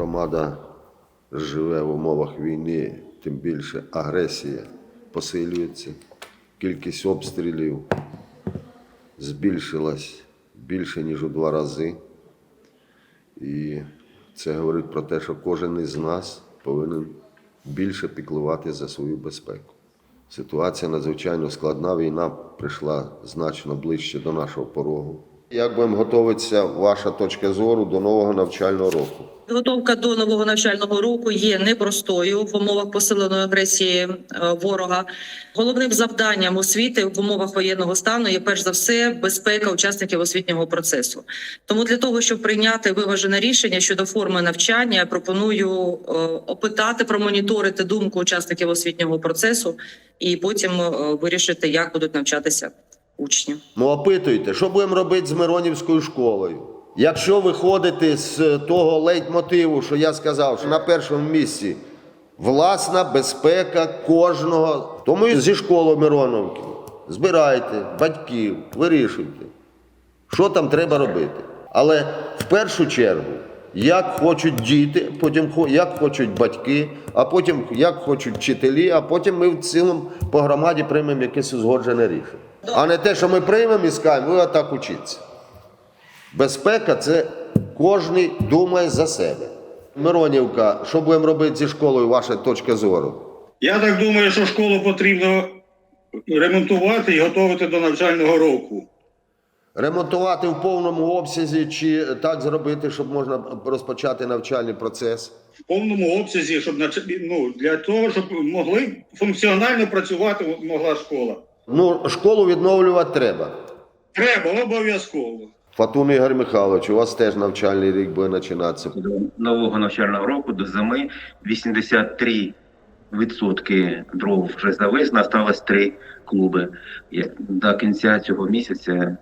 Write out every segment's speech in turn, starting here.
громада живе в умовах війни, тим більше агресія посилюється, кількість обстрілів збільшилась більше, ніж у два рази. І це говорить про те, що кожен із нас повинен більше піклувати за свою безпеку. Ситуація надзвичайно складна. Війна прийшла значно ближче до нашого порогу. Як будемо готуватися, ваша точка зору до нового навчального року? Підготовка до нового навчального року є непростою в умовах посиленої агресії е, ворога. Головним завданням освіти в умовах воєнного стану є перш за все безпека учасників освітнього процесу. Тому для того, щоб прийняти виважене рішення щодо форми навчання, я пропоную е, опитати, промоніторити думку учасників освітнього процесу і потім е, вирішити, як будуть навчатися учні. Ну, опитуйте, що будемо робити з Миронівською школою? Якщо виходити з того лейтмотиву, що я сказав, що на першому місці власна безпека кожного, тому і зі школи Мироновки. Збирайте батьків, вирішуйте, що там треба робити. Але в першу чергу, як хочуть діти, потім як хочуть батьки, а потім як хочуть вчителі, а потім ми в цілому по громаді приймемо якесь узгоджене рішення. А не те, що ми приймемо і скажемо, ви отак учіться. Безпека це кожен думає за себе. Миронівка, що будемо робити зі школою, ваша точка зору? Я так думаю, що школу потрібно ремонтувати і готувати до навчального року. Ремонтувати в повному обсязі чи так зробити, щоб можна розпочати навчальний процес? В повному обсязі, щоб ну, для того, щоб могли функціонально працювати могла школа. Ну, школу відновлювати треба. Треба обов'язково. Фатун Ігор Михайлович, у вас теж навчальний рік буде починатися. до нового навчального року, до зими 83 відсотки дров вже завезено, осталось три клуби. До кінця цього місяця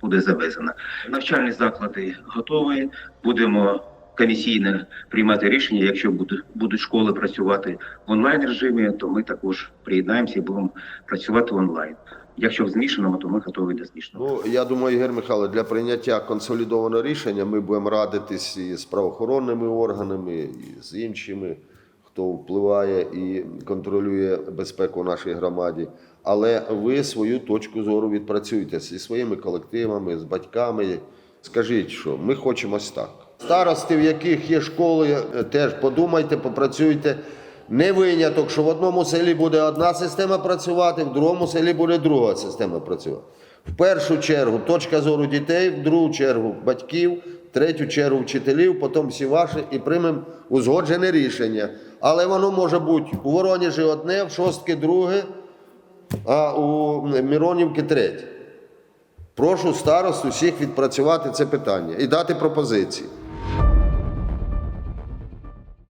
буде завезено. Навчальні заклади готові. Будемо комісійно приймати рішення. Якщо будуть, будуть школи працювати в онлайн режимі, то ми також приєднаємося і будемо працювати онлайн. Якщо в змішаному, то ми готові до змішаного. Ну, я думаю, Ігор Михайлович, для прийняття консолідованого рішення ми будемо радитись і з правоохоронними органами, і з іншими, хто впливає і контролює безпеку нашій громаді. Але ви свою точку зору відпрацюєте зі своїми колективами, з батьками. Скажіть, що ми хочемо ось так. Старости, в яких є школи, е, теж подумайте, попрацюйте. Не виняток, що в одному селі буде одна система працювати, в другому селі буде друга система працювати. В першу чергу точка зору дітей, в другу чергу батьків, в третю чергу вчителів, потім всі ваші і приймемо узгоджене рішення. Але воно може бути у Воронежі одне, в шостки друге, а у Миронівки третє. Прошу старост усіх відпрацювати це питання і дати пропозиції.